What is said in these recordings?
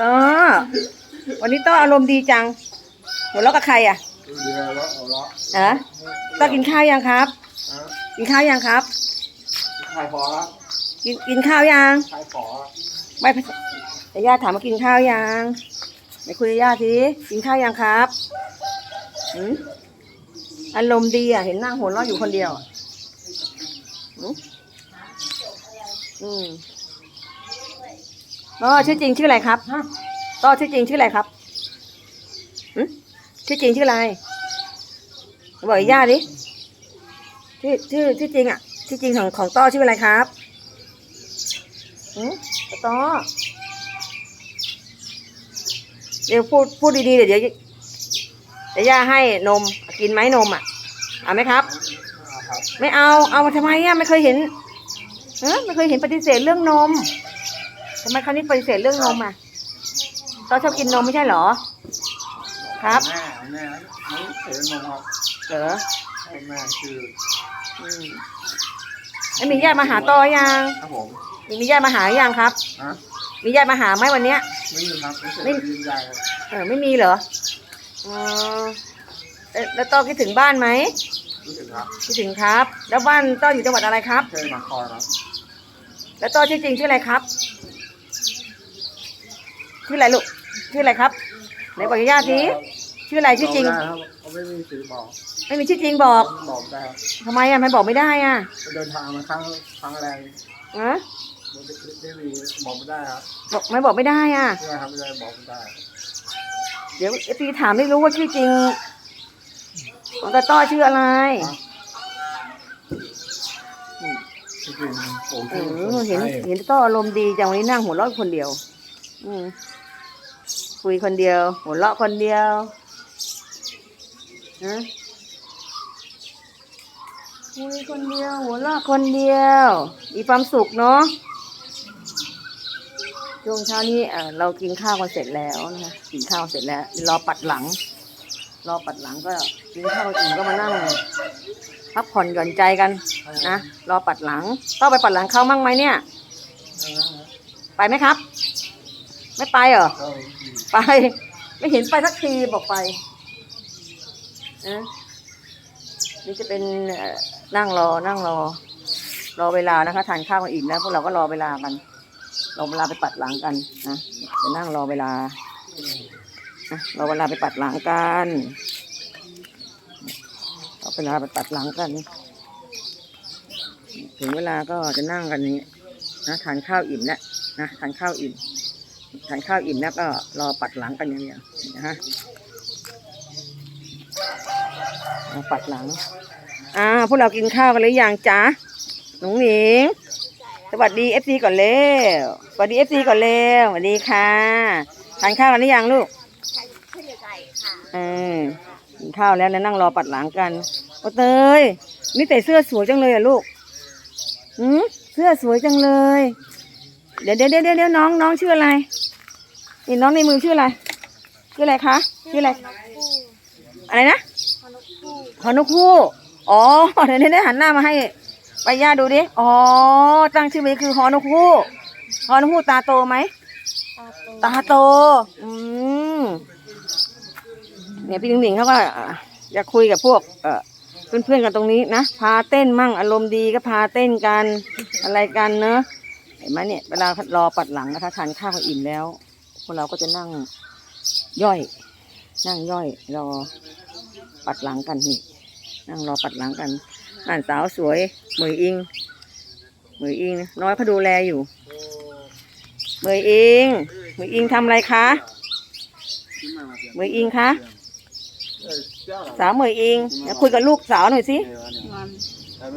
ต่อวันนี้ต้ออารมณ์ดีจังหัวเราะกับใครอะเรือแล้วเอาละฮะต้อกินข้าวยังครับ ฮะกินข้าวยังครับ ขายพอละกินกินข้าวยัง ขายพอละไม่แต่ย่าถามมากินข้าวยังไหนคุยกับย่าทีกินข้าวยังครับหืมอารมณ์ดีอะ เห็นนั่งหัวเราะอยู่คนเดียวอะหืมอืม ต้อชื่อจริงชื่ออะไรครับต้อชื่อจริงชื่ออะไรครับหืมชื่อจริงชื่ออะไรบอกย่าดิชื่อชื่อชื่อจริงอะชื่อจริงของของต้อชื่ออะไรครับอืมต่อเดี๋ยวพูดพูดดีๆเดี๋ยวเดี๋ยวเดี๋ยวย่าให้นมกินไหมนมอะเอาไหมครับเอาครับ ไม่เอาเอามาทำไมอะไม่เคยเห็นเออไม่เคยเห็นปฏิเสธเรื่องนม ทำไมคราวนี้ปฏิเสธเรื่องนมอะต้อชอบกินนมไม่ใช่เหรอ ครับแม่แม่ไม่เห็นนมครับเหรอให้แม่ชื่ออืมแล้วมีญาติมาหาต้อยังครับผมมีมีญาติมาหายังครับฮะมีญาติมาหาไหมวันเนี้ย ไม่มีครับไม่ใช่ไม่ยืนยันครับเออไม่มีเหรออ๋อเอ๊ะแล้วต้อคิดถึงบ้านไหมรู้สึกครับคิดถึงครับ แล้วบ้านต้ออยู่จังหวัดอะไรครับเช่มาคอยครับแล้วต้อชื่อจริงชื่ออะไรครับ ชื่ออะไรลูก ชื่ออะไรครับไหนบอกญาติทีชื่ออะไรชื่อจริง บกได้ครับเขาไม่มีสื่อบอกไม่มีชื่อจริงบอกบอกได้ครับทำไมอะไม่บอกไม่ได้อะเดินทางมาครั้งครั้งแรกฮะไม่มีบอกไม่ได้ครับบอกไม่บอกไม่ได้อะ ใช่ครับไม่ได้บอกไม่ได้เดี๋ยวเอฟซีถามไม่รู้ว่าชื่อจริงของตาต้อชื่ออะไรจริงๆผมเอคืออเห็นเห็นต้ออารมณ์ดีจังวันนี้นั่งหัวเราะคนเดียวอืม คุยคนเดียว หัวเราะคนเดียวฮะคุยคนเดียว หัวเราะคนเดียว มีความสุขเนาะช่วงเช้านี้เอ่อเรากินข้าวกันเสร็จแล้วนะคะกินข้าวเสร็จแล้ว รอปัดหลัง รอปัดหลังก็กินข้าวอิ่มก็มานั่งพักผ่อนหย่อนใจกันนะรอปัดหลังต้องไปปัดหลังเขามั่งไหมเนี่ย ไปไหมครับ ไม่ไปเหรอ ไป ไม่เห็นไปสักทีบอกไปเอะนี่จะเป็นนั่งรอนั่งรอ รอเวลานะคะทานข้าวกันอิ่มแล้วพวกเราก็รอเวลากันรอเวลาไปปัดหลังกันนะจะนั่งรอเวลานะรอเวลาไปปัดหลังกันรอเวลาไปปัดหลังกัน ถึงเวลาก็จะนั่งกันนี้นะทานข้าวอิ่มแล้วนะทานข้าวอิ่ม ทานข้าวอิ่มแล้วก็รอปัดหลังกันอย่างเดียวนะฮะรอปัดหลัง อ่า พวกเรากินข้าวกันหรือยังจ๊ะหนุ่งหนิง สวัสดีเอฟซีก่อนเร็ว สวัสดีเอฟซีก่อนเร็ว สวัสดีค่ะทานข้าวกันหรือยังลูกขึ้นอยู่ไก่ค่ะเออกินข้าวแล้วแล้วนั่งรอปัดหลังกันโอเตยนี่แต่เสื้อสวยจังเลยอะลูกหืมเสื้อสวยจังเลย เดี๋ยวเดี๋ยวเดี๋ยวเดี๋ยวน้องน้องชื่ออะไร นี่น้องในมือชื่ออะไร ชื่ออะไรคะ ชื่ออะไร อะไรนะฮอนกคู่ฮอนุคู่อ๋อเดี๋ยวเดี๋ยวเดี๋ยวหันหน้ามาให้ไปย่าดูดิ อ๋อ ตั้งชื่อไว้คือฮอนุคู่ฮอนุคู่ตาโตไหมตาโตตาโต อืมเนี่ยพี่หนิงหนิงเขาก็อะอยากคุยกับพวก เอ่อเพื่อนๆกันตรงนี้นะ พาเต้นมั่งอารมณ์ดีก็พาเต้นกันอะไรกันเนอะเห็นไหมเนี่ยเวลารอปัดหลังนะคะทานข้าวอิ่มแล้ว พวกเราก็จะนั่งย่อย นั่งย่อยรอปัดหลังกันนี่นั่งรอปัดหลังกันนั่นสาวสวยเหมยอิงเหมยอิง น้อยเขาดูแลอยู่เหมยอิงเหมยอิงทำอะไรคะเหมยอิงคะสาวเหมยอิงเดี๋ยวคุยกับลูกสาวหน่อยสิ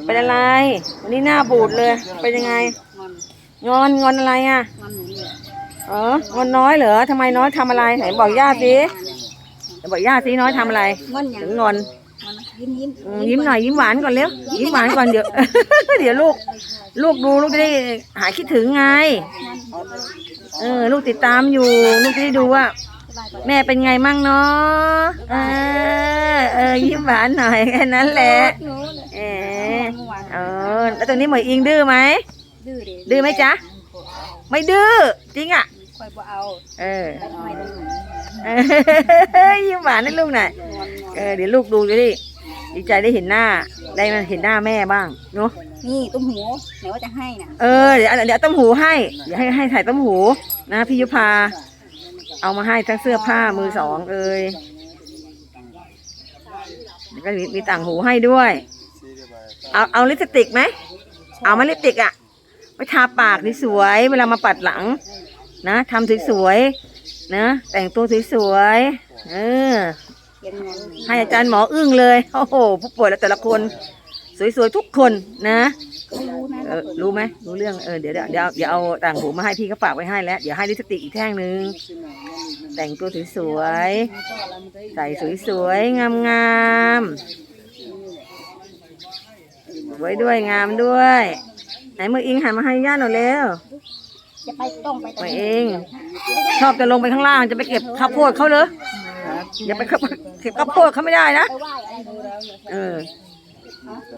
เป็นอะไรวันนี้หน้าบูดเลยเป็นยังไงงอนงอนอะไรอะ มันหนู เนี่ยเอองอนน้อยเหรอทำไมน้อยทำอะไรไหนบอกย่าสิไหนบอกย่าสิน้อยทำอะไร งอนอย่างถึงงอนมันยิ้มยิ้มอืมยิ้มหน่อยยิ้มหวานก่อนเร็วยิ้มหวานก่อนเดี๋ยว เดี๋ยวลูก ลูกดูลูกจะได้หายคิดถึงไง เออ ลูกติดตามอยู่ ลูกจะได้ดูว่าสบายกว่าแม่เป็นไงมั่งเนาะเออเออยิ้มหวานหน่อยแค่นั้นแหละหนูเนี่ยเออเออแล้วตรงนี้เหมยอิงดื้อไหมดื้อดิดื้อไหมจ๊ะไม่ดื้อจริงอะ คคอยบ่เอาเออไปหน่อยหนึงเอ้ยยิ้มหวานให้ลูกหน่อยเออเดี๋ยวลูกดูดิดีใจได้เห็นหน้า ได้มาเห็นหน้าแม่บ้างเนาะนี่ตุ้มหูไหนว่าจะให้น่ะเออเดี๋ยวเดี๋ยวเอาต้มหูให้เดี๋ยวให้ให้ถ่ายต้มหูนะพี่ยุพา เอามาให้ทั้งเสื้อผ้ามือสองเอ้ยเดี๋ยวก็มีมีต่างหูให้ด้วย เอาเอาลิปสติกไหม เอามาลิปสติกอะไปทาปากสวยๆเวลามาปัดหลัง นะทำสวยๆนะแต่งตัวสวยๆเออให้อาจารย์หมออึ้งเลยโอ้โหผู้ป่วยแล้วแต่ละคน สวยๆทุกคนนะรู้นะเออรู้ไหมรู้เรื่องเออเดี๋ยวเดี๋ยวเดี๋ยวเอาต่างหูมาให้พี่ก็ฝากไว้ให้แล้วเดี๋ยวให้ลิปสติกอีกแท่งหนึ่งแต่งตัวสวยๆใส่สวยๆงามๆไว้ด้วยงามด้วยไหนมืออิงหันมาให้ย่าหน่อยเร็ว จะไปต้องไปตรงมานี้เอง ชอบจะลงไปข้างล่างจะไปเก็บข้าวโพดเขาเลยอย่าไปเก็บข้าวโพดเขาไม่ได้นะไปไหว้อะไรดูแล้วเออ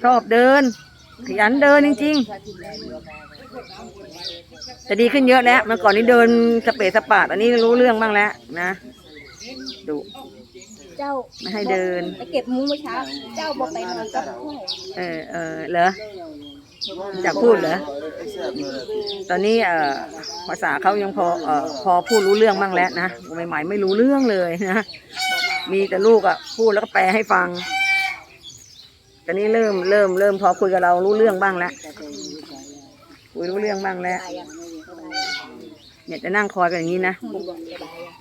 ชอบเดิน ขยันเดินจริง ๆ แต่ดีขึ้นเยอะแล้ว เมื่อก่อนนี้เดินสเปซสปาดอันนี้รู้เรื่องบ้างแล้วนะดูเจ้าไม่ให้เดิน ไปเก็บหมูเมื่อเช้า เจ้าบอกไปนอนกับพ่อเออเออเหรอ อยากพูดเหรอตอนนี้เอ่อภาษาเขายังพอเอ่อพอพูดรู้เรื่องบ้างแล้วนะใหม่ๆไม่รู้เรื่องเลยนะมีแต่ลูกอะพูดแล้วก็แปลให้ฟังตอนนี้เริ่มเริ่มเริ่มพอคุยกับเรารู้เรื่องบ้างแล้วคุยรู้เรื่องบ้างแล้วเนี่ยจะนั่งคอยกันอย่างนี้นะ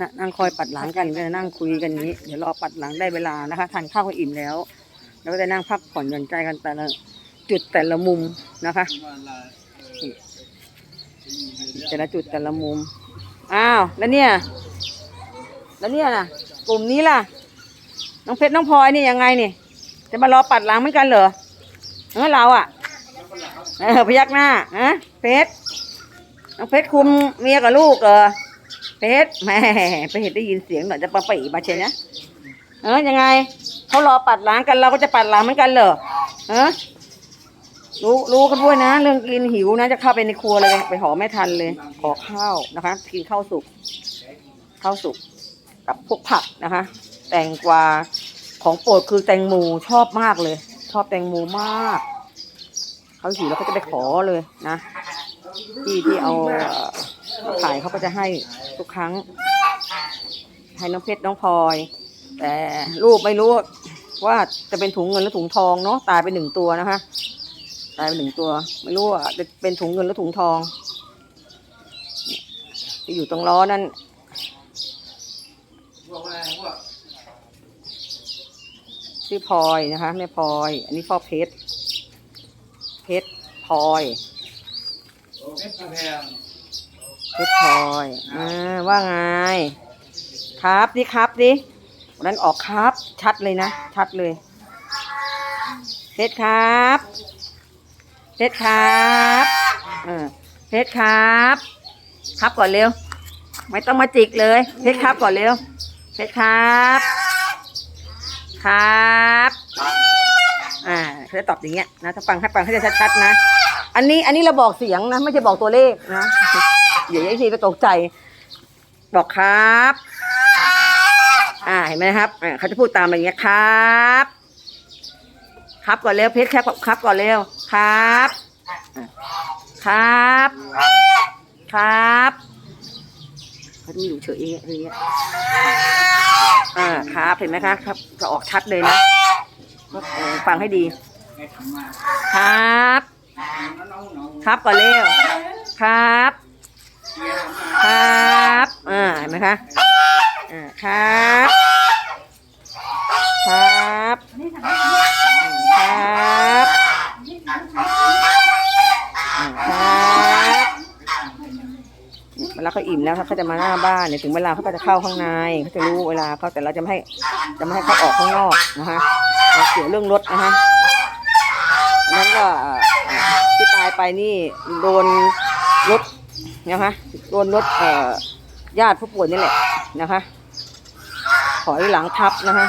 น,นั่งคอยปัดหลังกันก็จะนั่งคุยกันนี้ เดี๋ยวรอปัดหลังได้เวลานะคะทานข้าวก็อิ่มแล้ว แล้วก็จะนั่งพักผ่อนหย่อนใจกันแต่ละ จุดแต่ละมุมนะคะแต่ละจุดแต่ละมุม อ้าว แล้วเนี่ย แล้วเนี่ยล่ะกลุ่มนี้ล่ะ น้องเพชรน้องพลอยนี่ยังไงนี่ จะมารอปัดหลังเหมือนกันเหรอเออเราอะ เออพยักหน้าฮะเพชร น้องเพชรคุมเมียกับลูกเหรอเพชรแม่ไปเห็นได้ยินเสียงหน่อยจะปะปีมาเชียนะ เออยังไง เขารอปัดหล้างกันเราก็จะปัดหล้างเหมือนกันเหรอเออ รู้รู้กันด้วยนะ เรื่องกินหิวนะ จะเข้าไปในครัวเลยไปหอไม่ทันเลย ขอข้าวนะคะ กินข้าวสุกข้าวสุกกับพวกผักนะคะ แตงกวาของโปรดคือแตงโมชอบมากเลย ชอบแตงโมมาก เขาหิวแล้วเขาจะไปขอเลยนะที่ที่เอาเอ่อมาขายเขาก็จะให้ทุกครั้ง ให้น้องเพชรน้องพลอย แต่ลูกไม่รู้ว่าจะเป็นถุงเงินหรือถุงทองเนาะตายไปหนึ่งตัวนะคะ ตายไปหนึ่งตัว ไม่รู้ว่าจะเป็นถุงเงินหรือถุงทองที่อยู่ตรงล้อนั่นชื่อพลอยนะคะแม่พลอย อันนี้พ่อเพชรเพชรพลอยเพชรพลอยอ่าว่าไง ครับดิครับดิวันนั้นออกครับ ชัดเลยนะ ชัดเลยเพชรครับ เพชรครับเออเพชรครับ ครับก่อนเร็ว ไม่ต้องมาจิกเลย เพชรครับก่อนเร็ว เพชรครับ ครับ อ่าเขาจะตอบอย่างเงี้ยนะถ้าฟังให้ฟังให้ได้ชัดๆนะ อันนี้อันนี้เราบอกเสียงนะ ไม่ใช่บอกตัวเลขนะเดี๋ยวไอ้ทีไปตกใจ บอกครับ อ่าเห็นไหมครับอ่าเขาจะพูดตามอะไรอย่างเงี้ยครับ ครับก่อนเร็วเพชรครับครับก่อนเร็ว ครับ ครับ ครับเขาจะอยู่เฉยๆอย่างเงี้ยอ่าครับเห็นไหมคะครับ จะออกชัดเลยนะฟังให้ดี ครับ ครับก่อนเร็ว ครับ ครับ อ่าเห็นไหมคะอ่าครับครับ ครับอืมครับ เวลาเขาอิ่มแล้วเขาจะมาหน้าบ้านเนี่ยถึงเวลาเขาก็จะเข้าข้างในเขาจะรู้เวลาเขาแต่เราจะไม่ให้จะไม่ให้เขาออกข้างนอกนะคะเราเสียเรื่องรถนะคะนั้นก็ที่ตายไปนี่โดนรถนะคะโดนรถเอ่อญาติผู้ป่วยนี่แหละนะคะถอยหลังทับนะคะ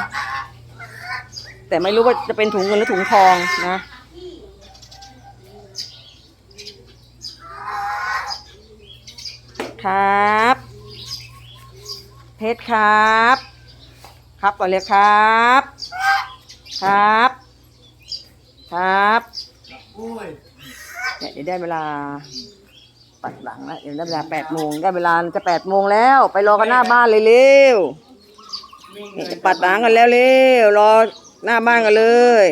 แต่ไม่รู้ว่าจะเป็นถุงเงินหรือถุงทองนะ ครับ เพชรครับ ครับก่อนเลยครับ ครับ ครับเนี่ยเดี๋ยวได้เวลาปัดหลังแล้วเดี๋ยวได้เวลาแปดโมงได้เวลาจะแปดโมงแล้ว ไปรอกันหน้าบ้านเลยเร็วเนี่ยจะปัดหลังกันแล้วเร็วรอหน้าบ้านกันเลย